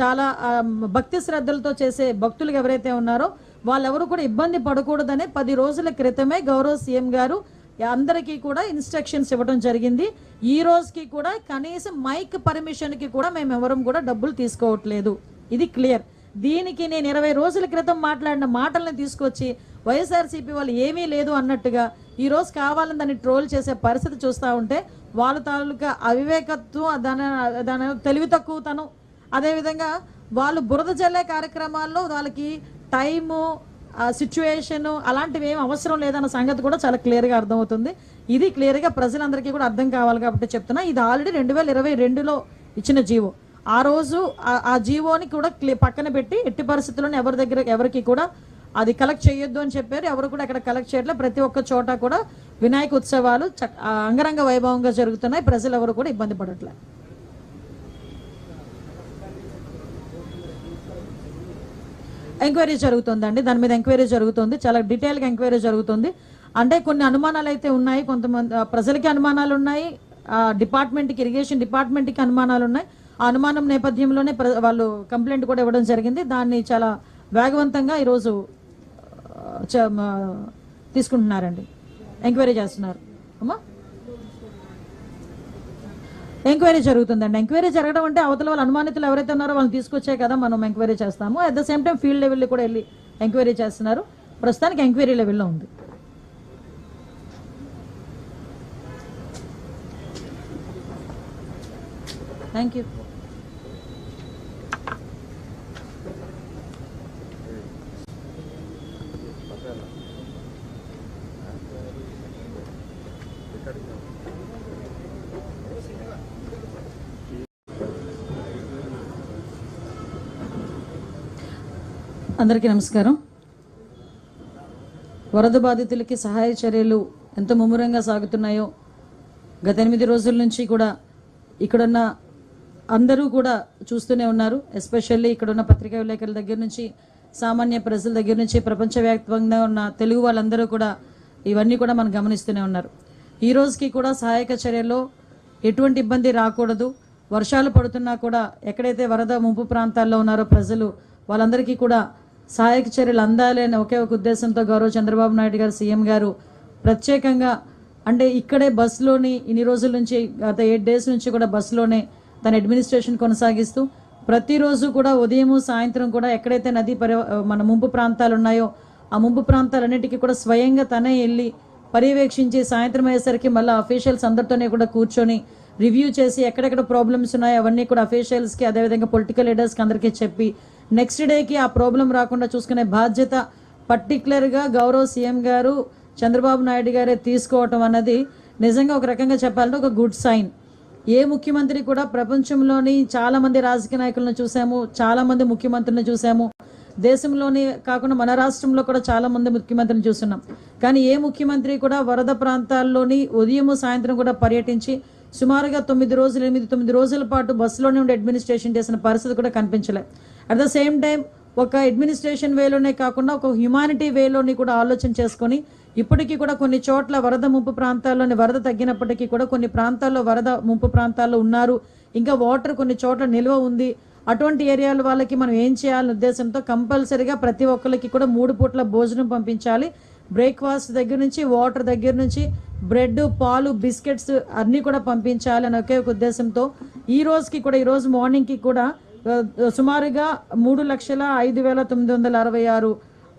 చాలా భక్తి శ్రద్ధలతో చేసే భక్తులు ఎవరైతే ఉన్నారో వాళ్ళెవరు కూడా ఇబ్బంది పడకూడదనే పది రోజుల క్రితమే గౌరవ సీఎం గారు అందరికీ కూడా ఇన్స్ట్రక్షన్స్ ఇవ్వడం జరిగింది. ఈ రోజుకి కూడా కనీసం మైక్ పర్మిషన్కి కూడా మేము ఎవరం కూడా డబ్బులు తీసుకోవట్లేదు. ఇది క్లియర్. దీనికి నేను ఇరవై రోజుల క్రితం మాట్లాడిన మాటలను తీసుకొచ్చి వైఎస్ఆర్సీపీ వాళ్ళు ఏమీ లేదు అన్నట్టుగా ఈ రోజు కావాలని దాన్ని ట్రోల్ చేసే పరిస్థితి చూస్తూ ఉంటే వాళ్ళ తాలూకా అవివేకత్వం దాని దాని తెలివి తక్కువతనం అదేవిధంగా వాళ్ళు బురద జల్లే కార్యక్రమాల్లో వాళ్ళకి టైము సిచ్యువేషన్ అలాంటివి ఏం అవసరం లేదన్న సంగతి కూడా చాలా క్లియర్గా అర్థమవుతుంది. ఇది క్లియర్గా ప్రజలందరికీ కూడా అర్థం కావాలి కాబట్టి చెప్తున్నా. ఇది ఆల్రెడీ రెండు వేల ఇరవై రెండులో ఇచ్చిన జీవో. ఆ రోజు ఆ- జీవోని కూడా పక్కన పెట్టి ఎట్టి పరిస్థితుల్లోనే ఎవరి దగ్గర ఎవరికి కూడా అది కలెక్ట్ చేయొద్దు అని చెప్పారు. ఎవరు కూడా అక్కడ కలెక్ట్ చేయట్లేదు. ప్రతి ఒక్క చోట కూడా వినాయక ఉత్సవాలు అంగరంగ వైభవంగా జరుగుతున్నాయి. ప్రజలు ఎవరు కూడా ఇబ్బంది పడట్లేదు ఎంక్వైరీ జరుగుతుందండి. దాని మీద ఎంక్వైరీ జరుగుతుంది. చాలా డీటెయిల్గా ఎంక్వైరీ జరుగుతుంది. అంటే కొన్ని అనుమానాలు అయితే ఉన్నాయి. కొంతమంది ప్రజలకి అనుమానాలు ఉన్నాయి ఆ, డిపార్ట్మెంట్కి ఇరిగేషన్ డిపార్ట్మెంట్కి అనుమానాలు ఉన్నాయి ఆ అనుమానం నేపథ్యంలోనే ప్ర- వాళ్ళు కంప్లైంట్ కూడా ఇవ్వడం జరిగింది. దాన్ని చాలా వేగవంతంగా ఈరోజు చ- తీసుకుంటున్నారండి. ఎంక్వైరీ చేస్తున్నారు. అమ్మా? ఎంక్వైరీ జరుగుతుందండి. ఎంక్వైరీ జరగడం అంటే అవతల వాళ్ళు అనుమానితులు ఎవరైతే ఉన్నారో వాళ్ళని తీసుకొచ్చే కదా మనం ఎంక్వైరీ చేస్తాము. At the same time field లెవెల్లో కూడా వెళ్ళి ఎంక్వైరీ చేస్తున్నారు. ప్రస్తుతానికి ఎంక్వైరీ లెవెల్లో ఉంది. థ్యాంక్ యూ అందరికీ నమస్కారం. వరద బాధితులకి సహాయ చర్యలు ఎంత ముమ్మరంగా సాగుతున్నాయో గత ఎనిమిది రోజుల నుంచి కూడా ఇక్కడున్న అందరూ కూడా చూస్తూనే ఉన్నారు. ఎస్పెషల్లీ ఇక్కడున్న పత్రికా విలేకరుల దగ్గర నుంచి సామాన్య ప్రజల దగ్గర నుంచి ప్రపంచవ్యాప్తంగా ఉన్న తెలుగు వాళ్ళందరూ కూడా ఇవన్నీ కూడా మనం గమనిస్తూనే ఉన్నారు. ఈ రోజుకి కూడా సహాయక చర్యల్లో ఎటువంటి ఇబ్బంది రాకూడదు. వర్షాలు పడుతున్నా కూడా ఎక్కడైతే వరద ముంపు ప్రాంతాల్లో ఉన్నారో ప్రజలు వాళ్ళందరికీ కూడా సహాయక చర్యలు అందాలి అనే ఒకే ఒక ఉద్దేశంతో గౌరవ చంద్రబాబు నాయుడు గారు సీఎం గారు ప్రత్యేకంగా అంటే ఇక్కడే బస్సులోని ఇన్ని రోజుల నుంచి గత ఎయిట్ డేస్ నుంచి కూడా బస్సులోనే తన అడ్మినిస్ట్రేషన్ కొనసాగిస్తూ ప్రతిరోజు కూడా ఉదయం సాయంత్రం కూడా ఎక్కడైతే నదీ పరి మన ముంపు ప్రాంతాలు ఉన్నాయో ఆ ముంపు ప్రాంతాలన్నిటికీ కూడా స్వయంగా తనే వెళ్ళి పర్యవేక్షించి సాయంత్రం అయ్యేసరికి మళ్ళీ అఫీషియల్స్ అందరితోనే కూడా కూర్చొని రివ్యూ చేసి ఎక్కడెక్కడ ప్రాబ్లమ్స్ ఉన్నాయో అవన్నీ కూడా అఫీషియల్స్కి అదేవిధంగా పొలిటికల్ లీడర్స్కి అందరికీ చెప్పి నెక్స్ట్ డేకి ఆ ప్రాబ్లం రాకుండా చూసుకునే బాధ్యత పర్టికులర్గా గౌరవ్ సీఎం గారు చంద్రబాబు నాయుడు గారే తీసుకోవటం అన్నది నిజంగా ఒక రకంగా చెప్పాలంటే ఒక గుడ్ సైన్. ఏ ముఖ్యమంత్రి కూడా ప్రపంచంలోని చాలామంది రాజకీయ నాయకులను చూసాము చాలామంది ముఖ్యమంత్రులను చూసాము. దేశంలోని కాకుండా మన రాష్ట్రంలో కూడా చాలామంది ముఖ్యమంత్రిని చూస్తున్నాం. కానీ ఏ ముఖ్యమంత్రి కూడా వరద ప్రాంతాల్లోని ఉదయం సాయంత్రం కూడా పర్యటించి సుమారుగా తొమ్మిది రోజులు ఎనిమిది తొమ్మిది రోజుల పాటు బస్సులోనే ఉండి అడ్మినిస్ట్రేషన్ చేసిన పరిస్థితి కూడా కనిపించలేదు అట్ ద సేమ్ టైం ఒక అడ్మినిస్ట్రేషన్ వేలోనే కాకుండా ఒక హ్యుమానిటీ వేలోని కూడా ఆలోచన చేసుకొని ఇప్పటికీ కూడా కొన్ని చోట్ల వరద ముంపు ప్రాంతాల్లోని వరద తగ్గినప్పటికీ కూడా కొన్ని ప్రాంతాల్లో వరద ముంపు ప్రాంతాల్లో ఉన్నారు. ఇంకా వాటర్ కొన్ని చోట్ల నిల్వ ఉంది. అటువంటి ఏరియాల వాళ్ళకి మనం ఏం చేయాలనే ఉద్దేశంతో కంపల్సరీగా ప్రతి ఒక్కరికి కూడా మూడు పూట్ల భోజనం పంపించాలి. బ్రేక్ఫాస్ట్ దగ్గర నుంచి వాటర్ దగ్గర నుంచి బ్రెడ్ పాలు బిస్కెట్స్ అన్నీ కూడా పంపించాలి అని ఒకే ఒక ఉద్దేశంతో. ఈ రోజుకి కూడా ఈరోజు మార్నింగ్కి కూడా సుమారుగా మూడు లక్షల ఐదు వేల తొమ్మిది వందల అరవై ఆరు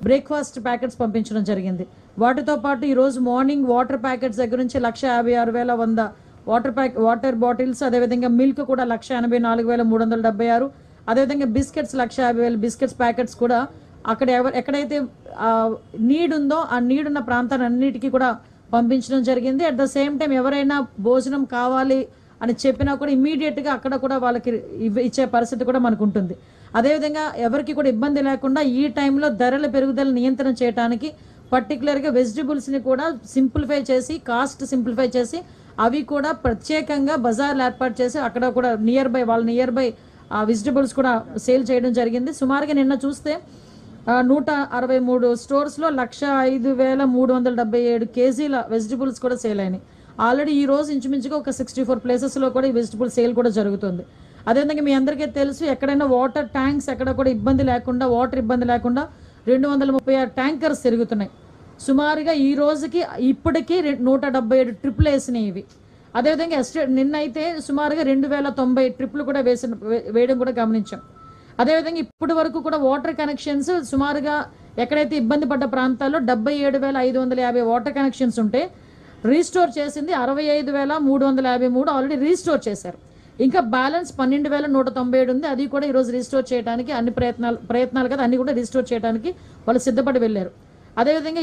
బ్రేక్ఫాస్ట్ ప్యాకెట్స్ పంపించడం జరిగింది. వాటితో పాటు ఈరోజు మార్నింగ్ వాటర్ ప్యాకెట్స్ దగ్గర నుంచి లక్ష యాభై ఆరు వేల వంద వాటర్ ప్యాక్ వాటర్ బాటిల్స్ అదేవిధంగా మిల్క్ కూడా లక్ష ఎనభై నాలుగు వేల మూడు వందల డెబ్బై ఆరు అదేవిధంగా బిస్కెట్స్ లక్ష యాభై వేల బిస్కెట్స్ ప్యాకెట్స్ కూడా అక్కడ ఎవరు ఎక్కడైతే నీడ్ ఉందో ఆ నీడ్ ఉన్న ప్రాంతాలన్నిటికీ కూడా పంపించడం జరిగింది. అట్ ద సేమ్ టైం ఎవరైనా భోజనం కావాలి అని చెప్పినా కూడా ఇమీడియట్గా అక్కడ కూడా వాళ్ళకి ఇచ్చే పరిస్థితి కూడా మనకు ఉంటుంది అదేవిధంగా ఎవరికి కూడా ఇబ్బంది లేకుండా ఈ టైంలో ధరల పెరుగుదల నియంత్రణ చేయడానికి పర్టికులర్గా వెజిటబుల్స్ని కూడా సింప్లిఫై చేసి కాస్ట్ సింప్లిఫై చేసి అవి కూడా ప్రత్యేకంగా బజార్లు ఏర్పాటు చేసి అక్కడ కూడా నియర్ బై వాళ్ళ నియర్ బై ఆ వెజిటబుల్స్ కూడా సేల్ చేయడం జరిగింది. సుమారుగా నిన్న చూస్తే నూట అరవై మూడు స్టోర్స్లో లక్ష ఐదు వేల మూడు వందల డెబ్బై ఏడు కేజీల వెజిటబుల్స్ కూడా సేల్ అయినాయి. ఆల్రెడీ ఈ రోజు ఇంచుమించుగా ఒక సిక్స్టీ ఫోర్ ప్లేసెస్లో కూడా ఈ వెజిటబుల్ సేల్ కూడా జరుగుతుంది. అదేవిధంగా మీ అందరికీ తెలుసు ఎక్కడైనా వాటర్ ట్యాంక్స్ ఎక్కడ కూడా ఇబ్బంది లేకుండా వాటర్ ఇబ్బంది లేకుండా రెండు వందల ముప్పై ఆరు ట్యాంకర్స్ తిరుగుతున్నాయి. సుమారుగా ఈ రోజుకి ఇప్పటికీ నూట డెబ్బై ఏడు ట్రిప్లు వేసినాయి ఇవి. అదేవిధంగా ఎస్టేట్ నిన్నైతే సుమారుగా రెండు వేల తొంభై ట్రిప్లు కూడా వేసిన వే- వేయడం కూడా గమనించాం. అదేవిధంగా ఇప్పటి వరకు కూడా వాటర్ కనెక్షన్స్ సుమారుగా ఎక్కడైతే ఇబ్బంది పడ్డ ప్రాంతాల్లో డెబ్బై ఏడు వేల ఐదు వందల యాభై వాటర్ కనెక్షన్స్ ఉంటే రీస్టోర్ చేసింది అరవై ఐదు వేల మూడు వందల యాభై మూడు ఆల్రెడీ రీస్టోర్ చేశారు. ఇంకా బ్యాలెన్స్ పన్నెండు వేల నూట తొంభై ఏడు ఉంది. అది కూడా ఈరోజు రీస్టోర్ చేయడానికి అన్ని ప్రయత్నాలు ప్రయత్నాలు కదా అన్ని కూడా రీస్టోర్ చేయడానికి వాళ్ళు సిద్ధపడి వెళ్ళారు. అదేవిధంగా